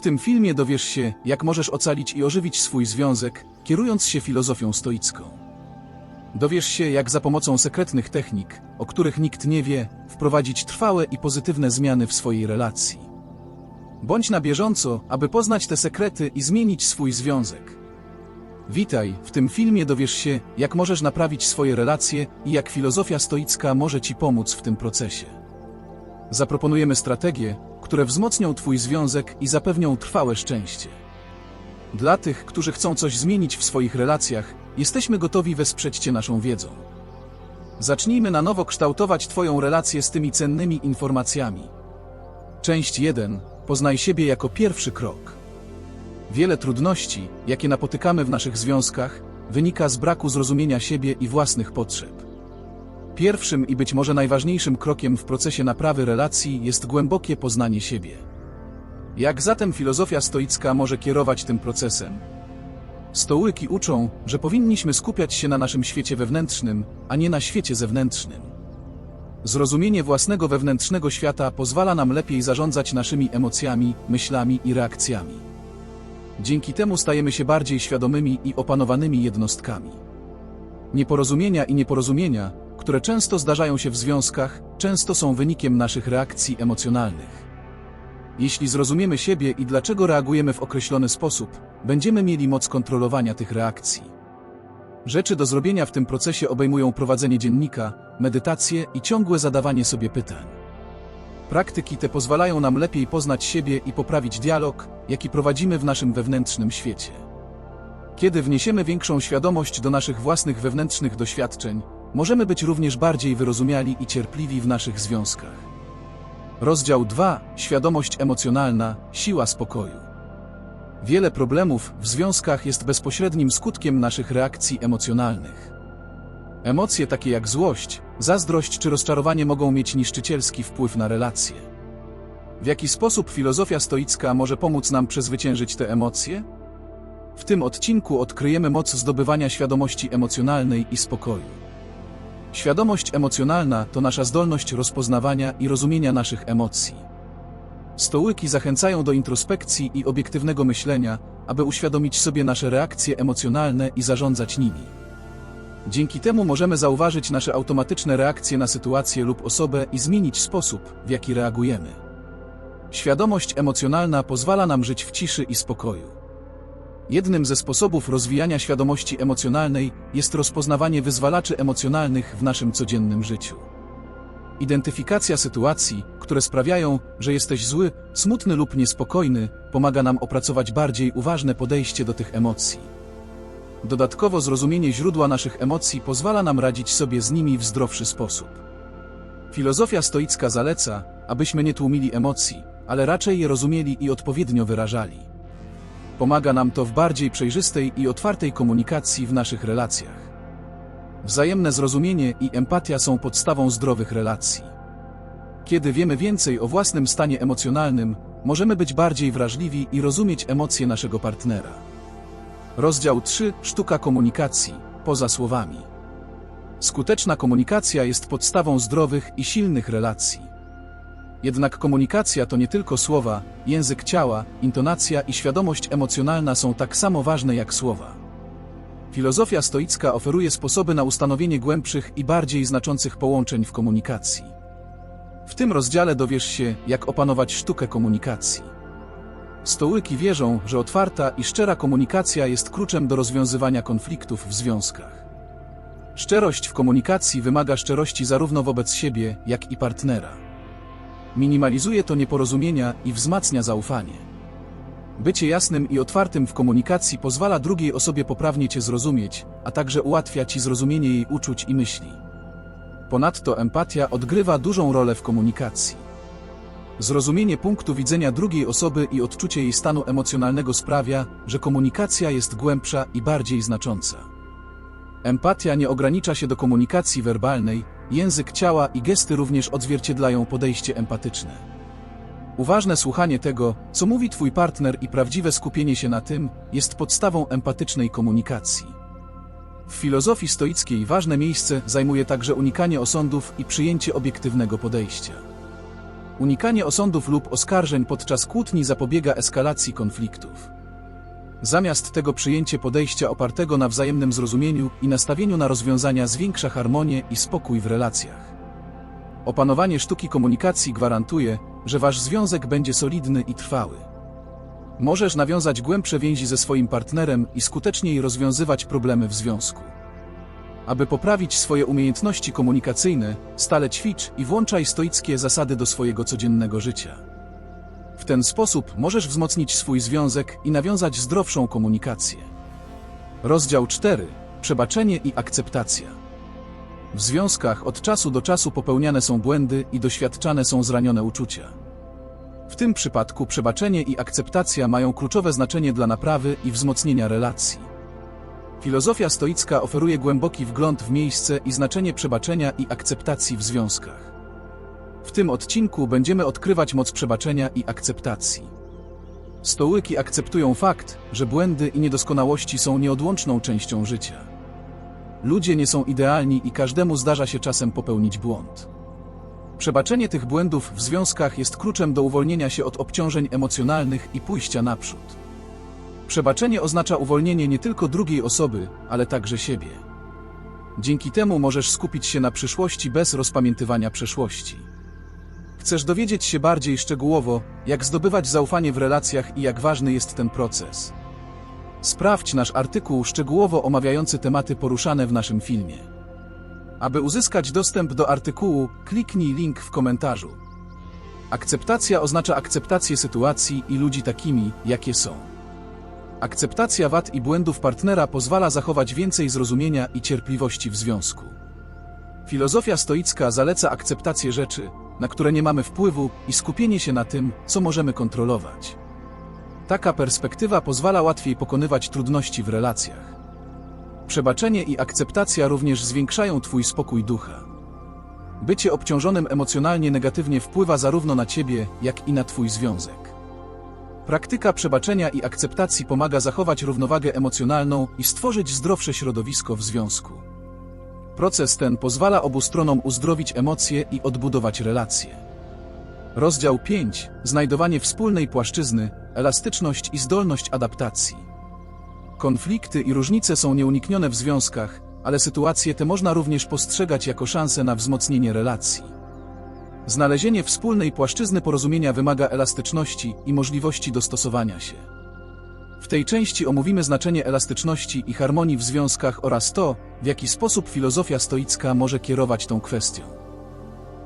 W tym filmie dowiesz się, jak możesz ocalić i ożywić swój związek, kierując się filozofią stoicką. Dowiesz się, jak za pomocą sekretnych technik, o których nikt nie wie, wprowadzić trwałe i pozytywne zmiany w swojej relacji. Bądź na bieżąco, aby poznać te sekrety i zmienić swój związek. Witaj, w tym filmie dowiesz się, jak możesz naprawić swoje relacje i jak filozofia stoicka może Ci pomóc w tym procesie. Zaproponujemy strategie, które wzmocnią Twój związek i zapewnią trwałe szczęście. Dla tych, którzy chcą coś zmienić w swoich relacjach, jesteśmy gotowi wesprzeć Cię naszą wiedzą. Zacznijmy na nowo kształtować Twoją relację z tymi cennymi informacjami. Część 1. Poznaj siebie jako pierwszy krok. Wiele trudności, jakie napotykamy w naszych związkach, wynika z braku zrozumienia siebie i własnych potrzeb. Pierwszym i być może najważniejszym krokiem w procesie naprawy relacji jest głębokie poznanie siebie. Jak zatem filozofia stoicka może kierować tym procesem? Stołyki uczą, że powinniśmy skupiać się na naszym świecie wewnętrznym, a nie na świecie zewnętrznym. Zrozumienie własnego wewnętrznego świata pozwala nam lepiej zarządzać naszymi emocjami, myślami i reakcjami. Dzięki temu stajemy się bardziej świadomymi i opanowanymi jednostkami. Nieporozumienia i nieporozumienia, które często zdarzają się w związkach, często są wynikiem naszych reakcji emocjonalnych. Jeśli zrozumiemy siebie i dlaczego reagujemy w określony sposób, będziemy mieli moc kontrolowania tych reakcji. Rzeczy do zrobienia w tym procesie obejmują prowadzenie dziennika, medytację i ciągłe zadawanie sobie pytań. Praktyki te pozwalają nam lepiej poznać siebie i poprawić dialog, jaki prowadzimy w naszym wewnętrznym świecie. Kiedy wniesiemy większą świadomość do naszych własnych wewnętrznych doświadczeń, możemy być również bardziej wyrozumiali i cierpliwi w naszych związkach. Rozdział 2. Świadomość emocjonalna, siła spokoju. Wiele problemów w związkach jest bezpośrednim skutkiem naszych reakcji emocjonalnych. Emocje takie jak złość, zazdrość czy rozczarowanie mogą mieć niszczycielski wpływ na relacje. W jaki sposób filozofia stoicka może pomóc nam przezwyciężyć te emocje? W tym odcinku odkryjemy moc zdobywania świadomości emocjonalnej i spokoju. Świadomość emocjonalna to nasza zdolność rozpoznawania i rozumienia naszych emocji. Stołyki zachęcają do introspekcji i obiektywnego myślenia, aby uświadomić sobie nasze reakcje emocjonalne i zarządzać nimi. Dzięki temu możemy zauważyć nasze automatyczne reakcje na sytuację lub osobę i zmienić sposób, w jaki reagujemy. Świadomość emocjonalna pozwala nam żyć w ciszy i spokoju. Jednym ze sposobów rozwijania świadomości emocjonalnej jest rozpoznawanie wyzwalaczy emocjonalnych w naszym codziennym życiu. Identyfikacja sytuacji, które sprawiają, że jesteś zły, smutny lub niespokojny, pomaga nam opracować bardziej uważne podejście do tych emocji. Dodatkowo zrozumienie źródła naszych emocji pozwala nam radzić sobie z nimi w zdrowszy sposób. Filozofia stoicka zaleca, abyśmy nie tłumili emocji, ale raczej je rozumieli i odpowiednio wyrażali. Pomaga nam to w bardziej przejrzystej i otwartej komunikacji w naszych relacjach. Wzajemne zrozumienie i empatia są podstawą zdrowych relacji. Kiedy wiemy więcej o własnym stanie emocjonalnym, możemy być bardziej wrażliwi i rozumieć emocje naszego partnera. Rozdział 3. Sztuka komunikacji, poza słowami. Skuteczna komunikacja jest podstawą zdrowych i silnych relacji. Jednak komunikacja to nie tylko słowa, język ciała, intonacja i świadomość emocjonalna są tak samo ważne jak słowa. Filozofia stoicka oferuje sposoby na ustanowienie głębszych i bardziej znaczących połączeń w komunikacji. W tym rozdziale dowiesz się, jak opanować sztukę komunikacji. Stołyki wierzą, że otwarta i szczera komunikacja jest kluczem do rozwiązywania konfliktów w związkach. Szczerość w komunikacji wymaga szczerości zarówno wobec siebie, jak i partnera. Minimalizuje to nieporozumienia i wzmacnia zaufanie. Bycie jasnym i otwartym w komunikacji pozwala drugiej osobie poprawnie Cię zrozumieć, a także ułatwia Ci zrozumienie jej uczuć i myśli. Ponadto empatia odgrywa dużą rolę w komunikacji. Zrozumienie punktu widzenia drugiej osoby i odczucie jej stanu emocjonalnego sprawia, że komunikacja jest głębsza i bardziej znacząca. Empatia nie ogranicza się do komunikacji werbalnej, język ciała i gesty również odzwierciedlają podejście empatyczne. Uważne słuchanie tego, co mówi Twój partner i prawdziwe skupienie się na tym, jest podstawą empatycznej komunikacji. W filozofii stoickiej ważne miejsce zajmuje także unikanie osądów i przyjęcie obiektywnego podejścia. Unikanie osądów lub oskarżeń podczas kłótni zapobiega eskalacji konfliktów. Zamiast tego przyjęcie podejścia opartego na wzajemnym zrozumieniu i nastawieniu na rozwiązania zwiększa harmonię i spokój w relacjach. Opanowanie sztuki komunikacji gwarantuje, że wasz związek będzie solidny i trwały. Możesz nawiązać głębsze więzi ze swoim partnerem i skuteczniej rozwiązywać problemy w związku. Aby poprawić swoje umiejętności komunikacyjne, stale ćwicz i włączaj stoickie zasady do swojego codziennego życia. W ten sposób możesz wzmocnić swój związek i nawiązać zdrowszą komunikację. Rozdział 4. Przebaczenie i akceptacja. W związkach od czasu do czasu popełniane są błędy i doświadczane są zranione uczucia. W tym przypadku przebaczenie i akceptacja mają kluczowe znaczenie dla naprawy i wzmocnienia relacji. Filozofia stoicka oferuje głęboki wgląd w miejsce i znaczenie przebaczenia i akceptacji w związkach. W tym odcinku będziemy odkrywać moc przebaczenia i akceptacji. Stołyki akceptują fakt, że błędy i niedoskonałości są nieodłączną częścią życia. Ludzie nie są idealni i każdemu zdarza się czasem popełnić błąd. Przebaczenie tych błędów w związkach jest kluczem do uwolnienia się od obciążeń emocjonalnych i pójścia naprzód. Przebaczenie oznacza uwolnienie nie tylko drugiej osoby, ale także siebie. Dzięki temu możesz skupić się na przyszłości bez rozpamiętywania przeszłości. Chcesz dowiedzieć się bardziej szczegółowo, jak zdobywać zaufanie w relacjach i jak ważny jest ten proces. Sprawdź nasz artykuł szczegółowo omawiający tematy poruszane w naszym filmie. Aby uzyskać dostęp do artykułu, kliknij link w komentarzu. Akceptacja oznacza akceptację sytuacji i ludzi takimi, jakie są. Akceptacja wad i błędów partnera pozwala zachować więcej zrozumienia i cierpliwości w związku. Filozofia stoicka zaleca akceptację rzeczy, na które nie mamy wpływu i skupienie się na tym, co możemy kontrolować. Taka perspektywa pozwala łatwiej pokonywać trudności w relacjach. Przebaczenie i akceptacja również zwiększają Twój spokój ducha. Bycie obciążonym emocjonalnie negatywnie wpływa zarówno na Ciebie, jak i na Twój związek. Praktyka przebaczenia i akceptacji pomaga zachować równowagę emocjonalną i stworzyć zdrowsze środowisko w związku. Proces ten pozwala obu stronom uzdrowić emocje i odbudować relacje. Rozdział 5. Znajdowanie wspólnej płaszczyzny, elastyczność i zdolność adaptacji. Konflikty i różnice są nieuniknione w związkach, ale sytuacje te można również postrzegać jako szansę na wzmocnienie relacji. Znalezienie wspólnej płaszczyzny porozumienia wymaga elastyczności i możliwości dostosowania się. W tej części omówimy znaczenie elastyczności i harmonii w związkach oraz to, w jaki sposób filozofia stoicka może kierować tą kwestią.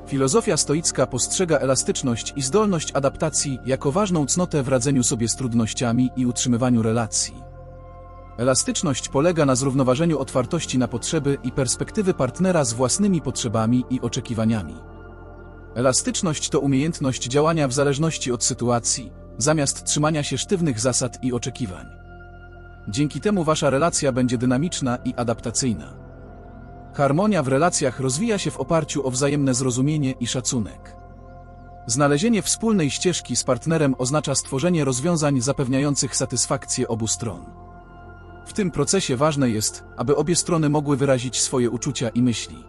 Filozofia stoicka postrzega elastyczność i zdolność adaptacji jako ważną cnotę w radzeniu sobie z trudnościami i utrzymywaniu relacji. Elastyczność polega na zrównoważeniu otwartości na potrzeby i perspektywy partnera z własnymi potrzebami i oczekiwaniami. Elastyczność to umiejętność działania w zależności od sytuacji, zamiast trzymania się sztywnych zasad i oczekiwań. Dzięki temu wasza relacja będzie dynamiczna i adaptacyjna. Harmonia w relacjach rozwija się w oparciu o wzajemne zrozumienie i szacunek. Znalezienie wspólnej ścieżki z partnerem oznacza stworzenie rozwiązań zapewniających satysfakcję obu stron. W tym procesie ważne jest, aby obie strony mogły wyrazić swoje uczucia i myśli.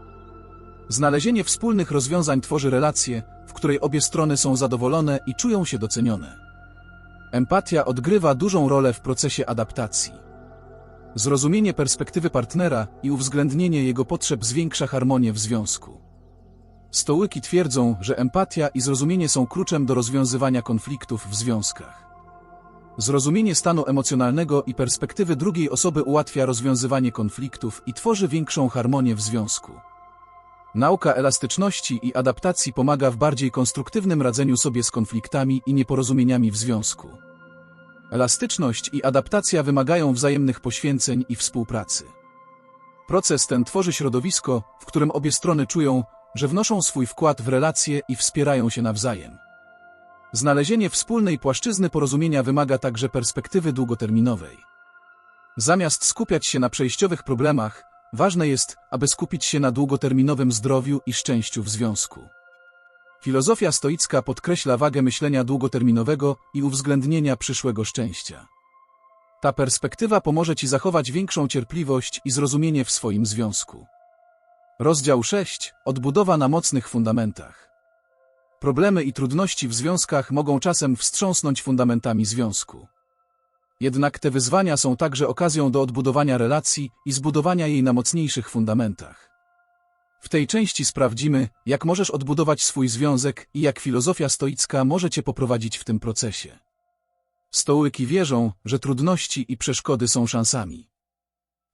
Znalezienie wspólnych rozwiązań tworzy relację, w której obie strony są zadowolone i czują się docenione. Empatia odgrywa dużą rolę w procesie adaptacji. Zrozumienie perspektywy partnera i uwzględnienie jego potrzeb zwiększa harmonię w związku. Stołyki twierdzą, że empatia i zrozumienie są kluczem do rozwiązywania konfliktów w związkach. Zrozumienie stanu emocjonalnego i perspektywy drugiej osoby ułatwia rozwiązywanie konfliktów i tworzy większą harmonię w związku. Nauka elastyczności i adaptacji pomaga w bardziej konstruktywnym radzeniu sobie z konfliktami i nieporozumieniami w związku. Elastyczność i adaptacja wymagają wzajemnych poświęceń i współpracy. Proces ten tworzy środowisko, w którym obie strony czują, że wnoszą swój wkład w relacje i wspierają się nawzajem. Znalezienie wspólnej płaszczyzny porozumienia wymaga także perspektywy długoterminowej. Zamiast skupiać się na przejściowych problemach, ważne jest, aby skupić się na długoterminowym zdrowiu i szczęściu w związku. Filozofia stoicka podkreśla wagę myślenia długoterminowego i uwzględnienia przyszłego szczęścia. Ta perspektywa pomoże Ci zachować większą cierpliwość i zrozumienie w swoim związku. Rozdział 6. Odbudowa na mocnych fundamentach. Problemy i trudności w związkach mogą czasem wstrząsnąć fundamentami związku. Jednak te wyzwania są także okazją do odbudowania relacji i zbudowania jej na mocniejszych fundamentach. W tej części sprawdzimy, jak możesz odbudować swój związek i jak filozofia stoicka może cię poprowadzić w tym procesie. Stołyki wierzą, że trudności i przeszkody są szansami.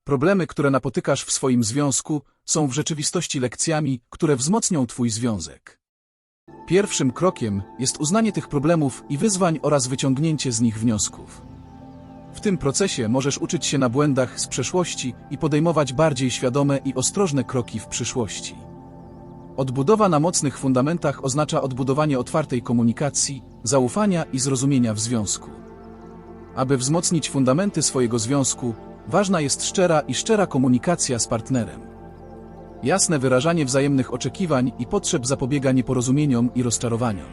Problemy, które napotykasz w swoim związku, są w rzeczywistości lekcjami, które wzmocnią twój związek. Pierwszym krokiem jest uznanie tych problemów i wyzwań oraz wyciągnięcie z nich wniosków. W tym procesie możesz uczyć się na błędach z przeszłości i podejmować bardziej świadome i ostrożne kroki w przyszłości. Odbudowa na mocnych fundamentach oznacza odbudowanie otwartej komunikacji, zaufania i zrozumienia w związku. Aby wzmocnić fundamenty swojego związku, ważna jest szczera i szczera komunikacja z partnerem. Jasne wyrażanie wzajemnych oczekiwań i potrzeb zapobiega nieporozumieniom i rozczarowaniom.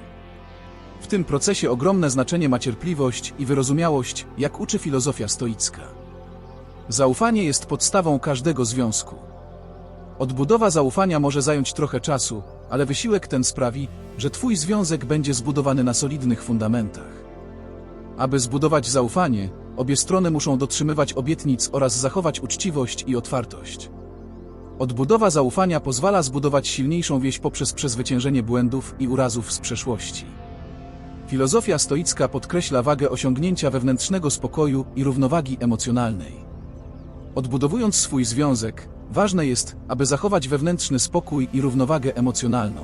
W tym procesie ogromne znaczenie ma cierpliwość i wyrozumiałość, jak uczy filozofia stoicka. Zaufanie jest podstawą każdego związku. Odbudowa zaufania może zająć trochę czasu, ale wysiłek ten sprawi, że Twój związek będzie zbudowany na solidnych fundamentach. Aby zbudować zaufanie, obie strony muszą dotrzymywać obietnic oraz zachować uczciwość i otwartość. Odbudowa zaufania pozwala zbudować silniejszą więź poprzez przezwyciężenie błędów i urazów z przeszłości. Filozofia stoicka podkreśla wagę osiągnięcia wewnętrznego spokoju i równowagi emocjonalnej. Odbudowując swój związek, ważne jest, aby zachować wewnętrzny spokój i równowagę emocjonalną.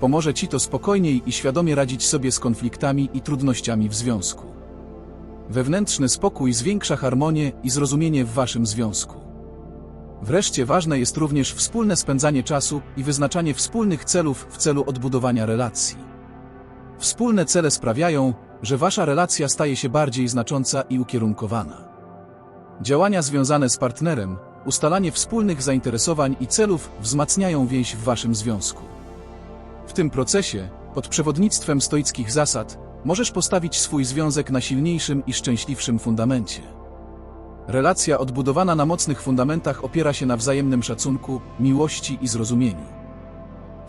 Pomoże Ci to spokojniej i świadomie radzić sobie z konfliktami i trudnościami w związku. Wewnętrzny spokój zwiększa harmonię i zrozumienie w Waszym związku. Wreszcie ważne jest również wspólne spędzanie czasu i wyznaczanie wspólnych celów w celu odbudowania relacji. Wspólne cele sprawiają, że wasza relacja staje się bardziej znacząca i ukierunkowana. Działania związane z partnerem, ustalanie wspólnych zainteresowań i celów wzmacniają więź w waszym związku. W tym procesie, pod przewodnictwem stoickich zasad, możesz postawić swój związek na silniejszym i szczęśliwszym fundamencie. Relacja odbudowana na mocnych fundamentach opiera się na wzajemnym szacunku, miłości i zrozumieniu.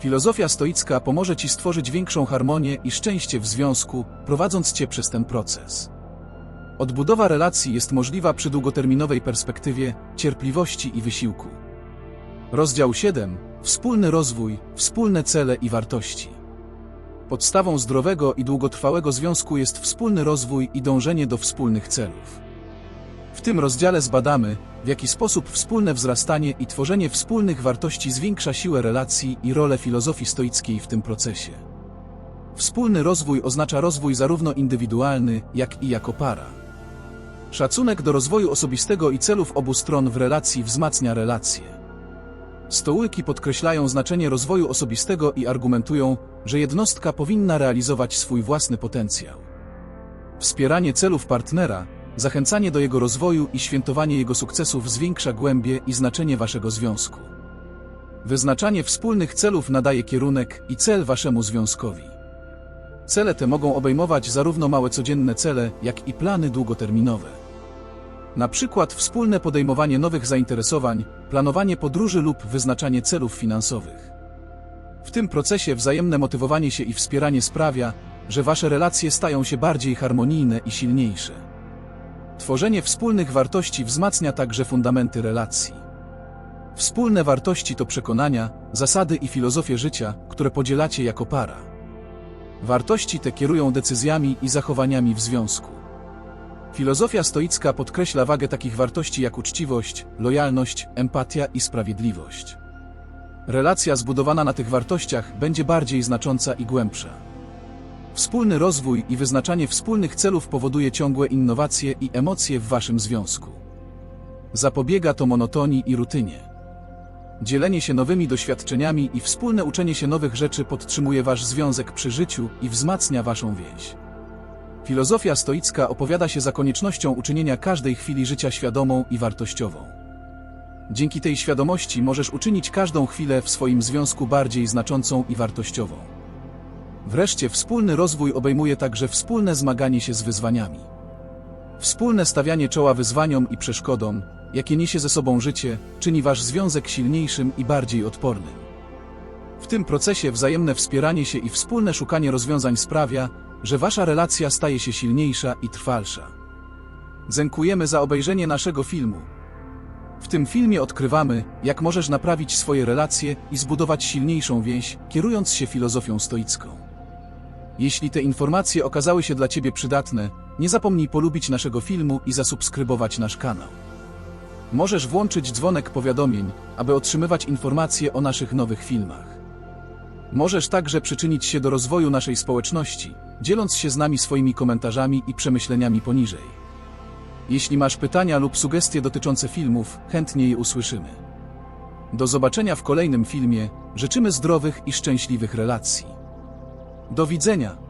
Filozofia stoicka pomoże Ci stworzyć większą harmonię i szczęście w związku, prowadząc Cię przez ten proces. Odbudowa relacji jest możliwa przy długoterminowej perspektywie, cierpliwości i wysiłku. Rozdział 7. Wspólny rozwój, wspólne cele i wartości. Podstawą zdrowego i długotrwałego związku jest wspólny rozwój i dążenie do wspólnych celów. W tym rozdziale zbadamy, w jaki sposób wspólne wzrastanie i tworzenie wspólnych wartości zwiększa siłę relacji i rolę filozofii stoickiej w tym procesie. Wspólny rozwój oznacza rozwój zarówno indywidualny, jak i jako para. Szacunek do rozwoju osobistego i celów obu stron w relacji wzmacnia relacje. Stołyki podkreślają znaczenie rozwoju osobistego i argumentują, że jednostka powinna realizować swój własny potencjał. Wspieranie celów partnera, Zachęcanie do jego rozwoju i świętowanie jego sukcesów zwiększa głębię i znaczenie waszego związku. Wyznaczanie wspólnych celów nadaje kierunek i cel waszemu związkowi. Cele te mogą obejmować zarówno małe codzienne cele, jak i plany długoterminowe. Na przykład wspólne podejmowanie nowych zainteresowań, planowanie podróży lub wyznaczanie celów finansowych. W tym procesie wzajemne motywowanie się i wspieranie sprawia, że wasze relacje stają się bardziej harmonijne i silniejsze. Tworzenie wspólnych wartości wzmacnia także fundamenty relacji. Wspólne wartości to przekonania, zasady i filozofie życia, które podzielacie jako para. Wartości te kierują decyzjami i zachowaniami w związku. Filozofia stoicka podkreśla wagę takich wartości jak uczciwość, lojalność, empatia i sprawiedliwość. Relacja zbudowana na tych wartościach będzie bardziej znacząca i głębsza. Wspólny rozwój i wyznaczanie wspólnych celów powoduje ciągłe innowacje i emocje w waszym związku. Zapobiega to monotonii i rutynie. Dzielenie się nowymi doświadczeniami i wspólne uczenie się nowych rzeczy podtrzymuje wasz związek przy życiu i wzmacnia waszą więź. Filozofia stoicka opowiada się za koniecznością uczynienia każdej chwili życia świadomą i wartościową. Dzięki tej świadomości możesz uczynić każdą chwilę w swoim związku bardziej znaczącą i wartościową. Wreszcie wspólny rozwój obejmuje także wspólne zmaganie się z wyzwaniami. Wspólne stawianie czoła wyzwaniom i przeszkodom, jakie niesie ze sobą życie, czyni wasz związek silniejszym i bardziej odpornym. W tym procesie wzajemne wspieranie się i wspólne szukanie rozwiązań sprawia, że wasza relacja staje się silniejsza i trwalsza. Dziękujemy za obejrzenie naszego filmu. W tym filmie odkrywamy, jak możesz naprawić swoje relacje i zbudować silniejszą więź, kierując się filozofią stoicką. Jeśli te informacje okazały się dla Ciebie przydatne, nie zapomnij polubić naszego filmu i zasubskrybować nasz kanał. Możesz włączyć dzwonek powiadomień, aby otrzymywać informacje o naszych nowych filmach. Możesz także przyczynić się do rozwoju naszej społeczności, dzieląc się z nami swoimi komentarzami i przemyśleniami poniżej. Jeśli masz pytania lub sugestie dotyczące filmów, chętnie je usłyszymy. Do zobaczenia w kolejnym filmie. Życzymy zdrowych i szczęśliwych relacji. Do widzenia.